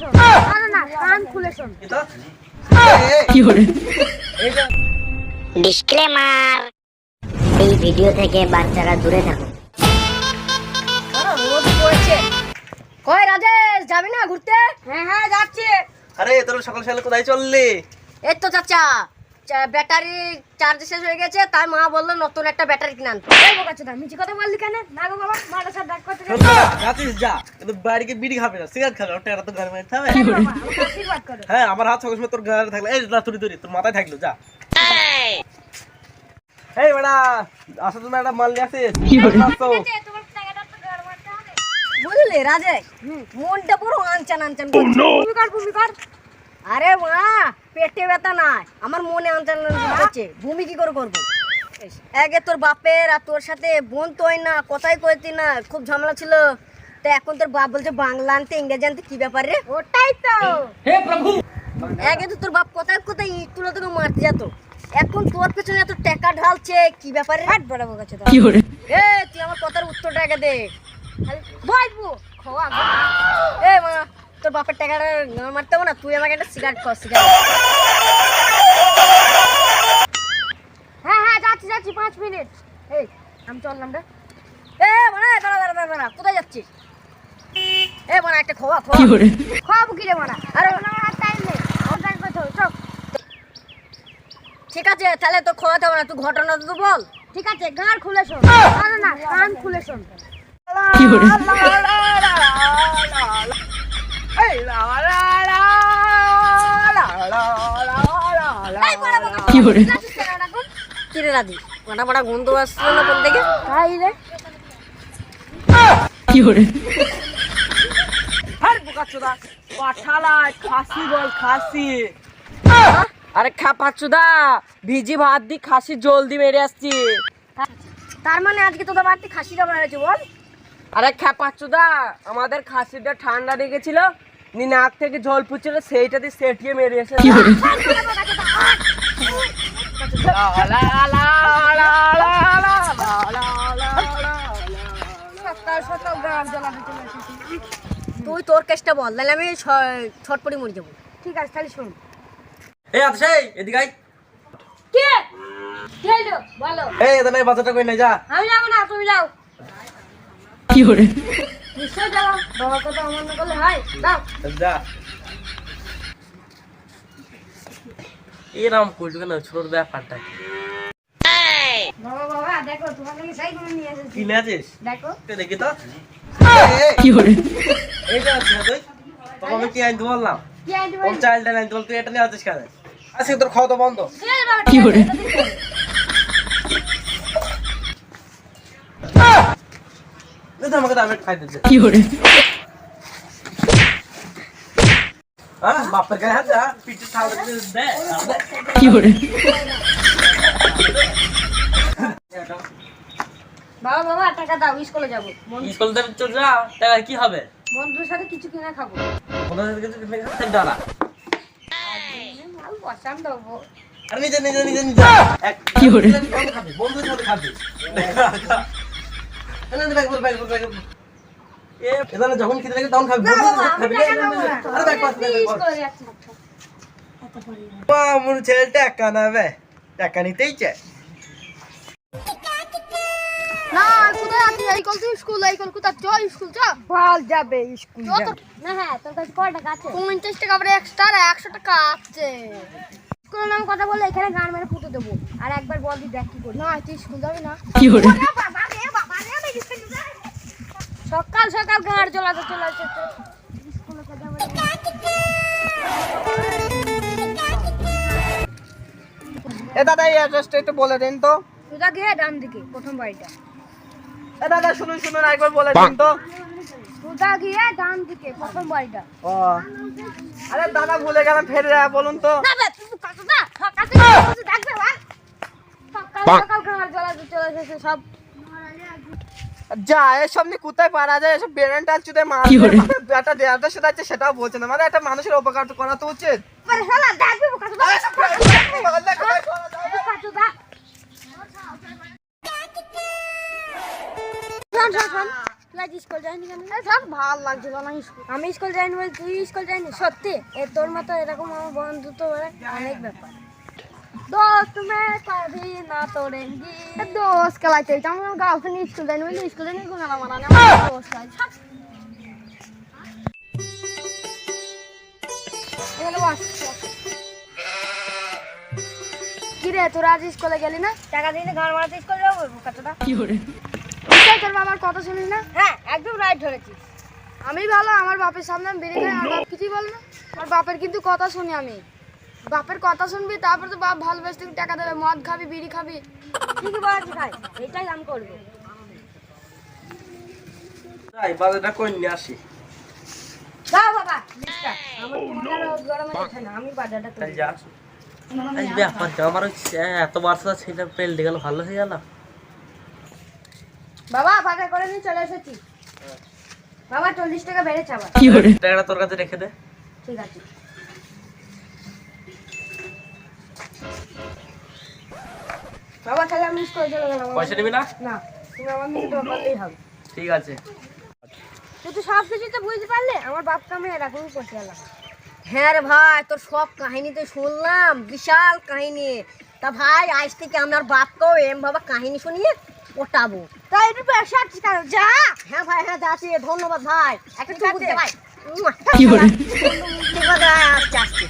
শোন আরে না কান খুলে শোন ডিসক্লেমার এই ভিডিও থেকে বাচ্চারা দূরে থাকুন। রোদ কই রাজেশ যাবি না ঘুরতে? হ্যাঁ হ্যাঁ যাচ্ছি। আরে তোর সকাল সকাল কোথায় চললি? এই তো চাচা। ব্যাটারি চার্জ শেষ হয়ে গেছে তাই মা বলল নতুন একটা ব্যাটারি কিনে আনতে। এই বোকা চোদা মিছি কথা বললি কেন? না গো বাবা মাটা সাথে ডাক করতে যাচ্ছিস যা। কিন্তু বাড়িকে বিড়ি খাবে না সিগারেট খাবে ওটা তো ঘরে হবে হ্যাঁ আমার হাত সঙ্গে সঙ্গে তোর থাকলে। এই না তুই তুই তোর মাথায় থাকল যা। এই বেটা আসা তুমি একটা মাল নিয়ে আসিস। আসো। বুঝলি রাজেশ? মনটা পুরো আনচান আনচান করছে। ভূমি কর ভূমি কর আরে মা পেটে ব্যথা নাই আমার মনে আনচান আনচান ভূমি কি করে করব? আগে তোর বাপের আর তোর সাথে বোন তো হয় না কথাই কইতি না খুব ঝামেলা ছিল। তো এখন তোর বাপ বলছে বাংলা আনতে ইংরেজি আনতে কি ব্যাপার রে? ওটাই তো। হে প্রভু! আগে তো তোর বাপ কোথায় কোথায় ইট তুলে তোকে মারতে যেত। এখন তোর পেছনে এত টাকা ঢালছে কি ব্যাপারে হাট বড় কাছে এ তুই আমার কথার উত্তরটা আগে দে। বলব খোয়া এ মা তোর বাপের টাকাটা মারতে হবে না তুই আমাকে একটা সিগারেট কর সিগারেট মিনিট এই আমি চললাম রে এ মানে দাঁড়া দাঁড়া দাঁড়া দাঁড়া কোথায় যাচ্ছিস এ মানে একটা খোয়া খোয়া খাওয়াবো কি রে মারা আরে টাইম নেই টাইম চল ঠিক আছে তাহলে তো খোয়াতে হবে না তুই ঘটনা তো বল ঠিক আছে গান খুলে শোন আরে না কান খুলে শোন বড়া বড়া কি করে কি রে রাজি বড়া বড়া গন্ধ আসছে না কোন থেকে তাই রে। আর বোকাচোদা পাঠালা খাসি বল খাসি। আরে খা পাচুদা ভিজি ভাত দি খাসি জলদি মেরে আসছি। তার মানে আজকে তোদের বাড়িতে খাসি জমা হয়েছে বল? আরে খা খ্যাপাচুদা আমাদের খাসিটা ঠান্ডা লেগেছিল নি নাক থেকে জল পুচ্ছিল সেইটা দিয়ে সেটিয়ে মেরে এসে তুই তোর কেসটা বল তাহলে আমি ছ- ছটপটি মরে যাব। ঠিক আছে তাহলে শোন। এই এই এদিকে আই কে? কে বলো। এই এখানে বাজারটা কই নাই যা। আমি যাব না তুমি যাও। নিশ্চয় যাব বাবার কথা অমান্য করলে হয়। যাও। যা। এরম করছ কেন ছোট ব্যাপারটা দেখো করে তুই। কি আনতে বললাম? কি আইডি ওর চাইল্ড আনতে বল তুই এটা নিয়ে আছিস কেন? আজকে তোর খাওয়া তো বন্ধ। কি করে দে তো আমাকে দামে খাই দিচ্ছে হ্যাঁ বাপের গায়ে হাত পিঠে ছাল দে। দে বাবা বাবা টাকা দাও স্কুলে যাব। স্কুল থেকে চল যা টাকা কি হবে? বন্ধুদের সাথে কিছু কিনে খাব। কোথা থেকে কিছু কিনে খাতে দাঁড়া। আমি দেবো। আরে নিজে নিজে নিজে নিজে। কি করে? খাবি সাথে খাবি। না না ব্যাগ ব্যাগ ব্যাগ বল এ এখানে যখন লাগে তখন খাবি। খাবি। আরে পাস স্কুলে যাচ্ছি আমার ছেলে টাকা নেবে টাকা নিতেই চায়। না কোথায় আছিস এই কল তুই স্কুল এই কল কোথায়? চ স্কুল চ বল যাবে স্কুল না হ্যাঁ তোর কাছে কয় টাকা আছে? পঞ্চাশ টাকা আবার এক্সট্রা আর একশো টাকা আছে। স্কুলের নাম কথা বলে এখানে গান মেরে পুঁতে দেবো। আর একবার বল দি দেখ কি করি। না তুই স্কুল যাবি না। গান চলাতে চলে আসছে স্কুলে যাবে এ দাদা এই অ্যাড্রেসটা একটু বলে দিন তো সোজা গিয়ে ডান দিকে প্রথম বাড়িটা এ দাদা শুনুন শুনুন একবার বলে দিন তো সোজা গিয়ে ডান দিকে প্রথম বাড়িটা ও আরে দাদা ভুলে গেলাম ফের বলুন তো না বে তুই কাছে না থেকে কিছু দেখবে বা সকাল সকাল গান চলাতে চলে এসেছে সব যা নিয়ে কোথায় পারা যায়? এসব বেরেন্টাল চুদে মার একটা দেয়াটা সেটা আছে সেটাও বলছে না। মানে একটা মানুষের উপকার করা তো উচিত। আমি স্কুল যাইনি তুই স্কুল যাইনি? সত্যি? এ তোর মতো এরকম আমার বন্ধুত্ব বলে অনেক ব্যাপার। দোস্ত মে কভি না তোড়েঙ্গি দোস্ত খেলাইতে আমার গার্লফ্রেন্ড স্কুল যাইনি বলে স্কুল যাইনি কোনো না মারানি আমার দোস্ত আছে এখানে বস কি রে তোরা আজ স্কুলে গেলি না টাকা দিয়ে ঘর মারাতে স্কুল যাব কথাটা তুই তোর বাবার কথা শুনিস না হ্যাঁ একদম রাইট ধরেছিস আমি ভালো, আমার বাপের সামনে আমি বেরিয়ে যাই, আমার বাপ কিছুই বল না। আমার বাপের কিন্তু কথা শুনি আমি। বাপের কথা শুনবি তারপর তো বাপ ভালোবেসে টাকা দেবে মদ খাবি বিড়ি খাবি। ঠিকই বলেছি ভাই এটাই আমি করব। তাই বাজারটা কই নিয়ে আসি? যাও বাবা আমার তোমার গরমে দেখে না আমি বাজারটা তুলি। যা এই ব্যাপার তো আমার এত বর্ষা সেটা পেল্টে গেল ভালো হয়ে গেল। বাবা বাজার করে নিয়ে চলে এসেছি। বাবা চল্লিশ টাকা বেড়েছে আবার। তোর কাছে রেখে দে। ঠিক আছে। বাবা তাহলে আমি স্কুলে চলে গেলাম। পয়সা নিবি না? না তুমি আমার বললেই হবে ঠিক আছে। তুই তো সব কিছু তো বুঝতে পারলে? আমার বাপকে আমি গেলাম। হ্যাঁ রে ভাই তোর সব কাহিনী তো শুনলাম। বিশাল কাহিনী। তা ভাই আজ থেকে আমার বাপকেও এম ভাবে কাহিনী শুনিয়ে ওটাবো। তাই একটু কেন? যা। হ্যাঁ ভাই হ্যাঁ যাচ্ছি ধন্যবাদ ভাই। একটা ভাই আসছি আসছি